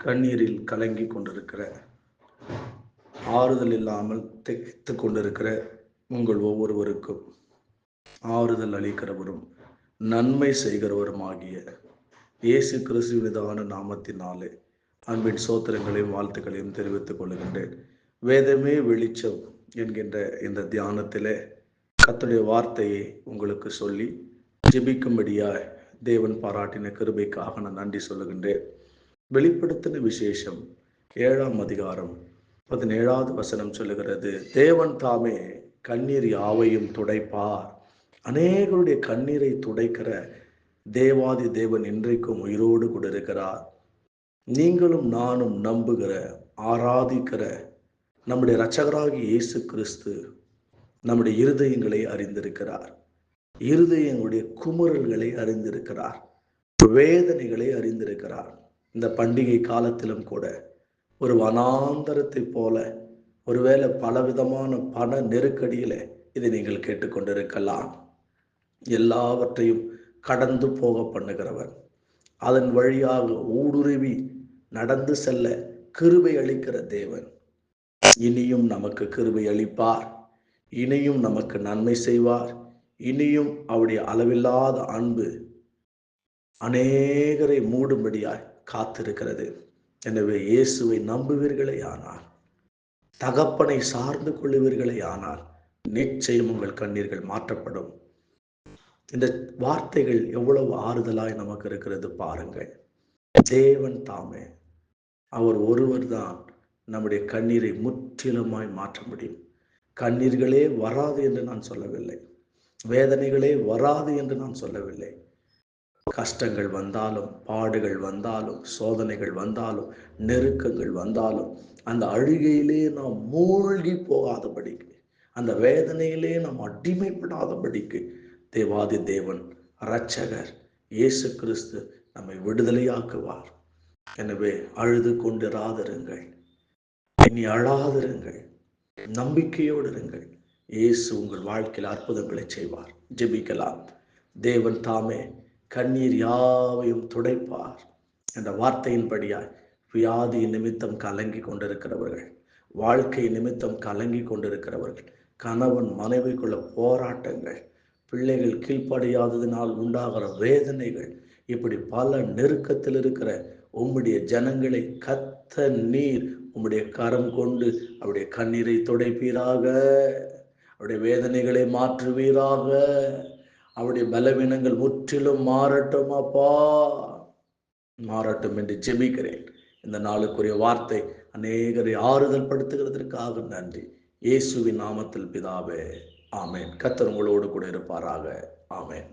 கண்ணீரில் கலங்கி கொண்டிருக்கிற ஆறுதல் இல்லாமல் திகைத்து கொண்டிருக்கிற உங்கள் ஒவ்வொருவருக்கும் ஆறுதல் அளிக்கிறவரும் நன்மை செய்கிறவரும் ஆகிய இயேசு கிறிஸ்துவிதான நாமத்தினாலே அன்பின் சோத்திரங்களையும் வாழ்த்துக்களையும் தெரிவித்துக் கொள்கின்றேன். வேதமே வெளிச்சம் என்கின்ற இந்த தியானத்திலே கத்துடைய வார்த்தையை உங்களுக்கு சொல்லி ஜெபிக்கும்படியாய் தேவன் பாராட்டின கிருபைக்காக நான் நன்றி சொல்லுகின்றேன். வெளிப்படுத்தின விசேஷம் ஏழாம் அதிகாரம் பதினேழாவது வசனம் சொல்லுகிறது. தேவன் தாமே கண்ணீர் யாவையும் துடைப்பார். அநேகருடைய கண்ணீரை துடைக்கிற தேவாதி தேவன் இன்றைக்கும் உயிரோடு கூட இருக்கிறார் நீங்களும் நானும் நம்புகிற ஆராதிக்கிற நம்முடைய இரட்சகராகி இயேசு கிறிஸ்து நம்முடைய இருதயங்களை அறிந்திருக்கிறார். இருதயங்களுடைய குமுறல்களை அறிந்திருக்கிறார். வேதனைகளை அறிந்திருக்கிறார். இந்த பண்டிகை காலத்திலும் கூட ஒரு வனாந்தரத்தை போல ஒருவேளை பலவிதமான பண நெருக்கடியில இதை நீங்கள் கேட்டுக்கொண்டிருக்கலாம். எல்லாவற்றையும் கடந்து போக பண்ணுகிறவர். அதன் வழியாக ஊடுருவி நடந்து செல்ல கிருபை அளிக்கிற தேவன். இனியும் நமக்கு கிருபை அளிப்பார். இனியும் நமக்கு நன்மை செய்வார். இனியும் அவருடைய அளவில்லாத அன்பு அநேகரை மூடும்படியாய் காத்திருக்கிறது. எனவே இயேசுவை நம்புவீர்களே ஆனால் தகப்பனை சார்ந்து கொள்ளுவீர்களே ஆனால் நிச்சயம் உங்கள் கண்ணீர்கள் மாற்றப்படும். இந்த வார்த்தைகள் எவ்வளவு ஆறுதலாய் நமக்கு இருக்கிறது பாருங்கள். தேவன் தாமே அவர் ஒருவர் தான் நம்முடைய கண்ணீரை முற்றிலுமாய் மாற்ற முடியும். கண்ணீர்களே வராது என்று நான் சொல்லவில்லை. வேதனைகளே வராது என்று நான் சொல்லவில்லை. கஷ்டங்கள் வந்தாலும் பாடுகள் வந்தாலும் சோதனைகள் வந்தாலும் நெருக்கங்கள் வந்தாலும் அந்த அழுகையிலே நாம் மூழ்கி போகாதபடிக்கு அந்த வேதனையிலே நாம் அடிமைப்படாதபடிக்கு தேவாதி தேவன் இரட்சகர் இயேசு கிறிஸ்து நம்மை விடுதலையாக்குவார். எனவே அழுது கொண்டிராதிருங்கள். இனி அழாதிருங்கள். நம்பிக்கையோடு இருங்கள். இயேசு உங்கள் வாழ்க்கையில் அற்புதங்களை செய்வார். ஜெபிக்கலாம். தேவன் தாமே கண்ணீர் யாவையும் துடைப்பார் என்ற வார்த்தையின்படியாய் வியாதி நிமித்தம் கலங்கி கொண்டிருக்கிறவர்கள் வாழ்க்கை நிமித்தம் கலங்கி கொண்டிருக்கிறவர்கள் கணவன் மனைவிக்குள்ள போராட்டங்கள் பிள்ளைகள் கீழ்ப்படியாததினால் உண்டாகிற வேதனைகள் இப்படி பல நெருக்கத்தில் இருக்கிற உம்முடைய ஜனங்களை கத்த நீர் உம்முடைய கரம் கொண்டு அவருடைய கண்ணீரை துடைப்பீராக அவருடைய வேதனைகளை மாற்றுவீராக. அவருடைய பலவீனங்கள் முற்றிலும் மாறட்டும் அப்பா. மாறட்டும் என்று ஜெபிக்கிறேன். இந்த நாளுக்குரிய வார்த்தை அநேகரை ஆறுதல் படுத்துகிறதற்காக நன்றி. இயேசுவின் நாமத்தில் பிதாவே ஆமேன். கத்தர் உங்களோடு கூட இருப்பாராக. ஆமேன்.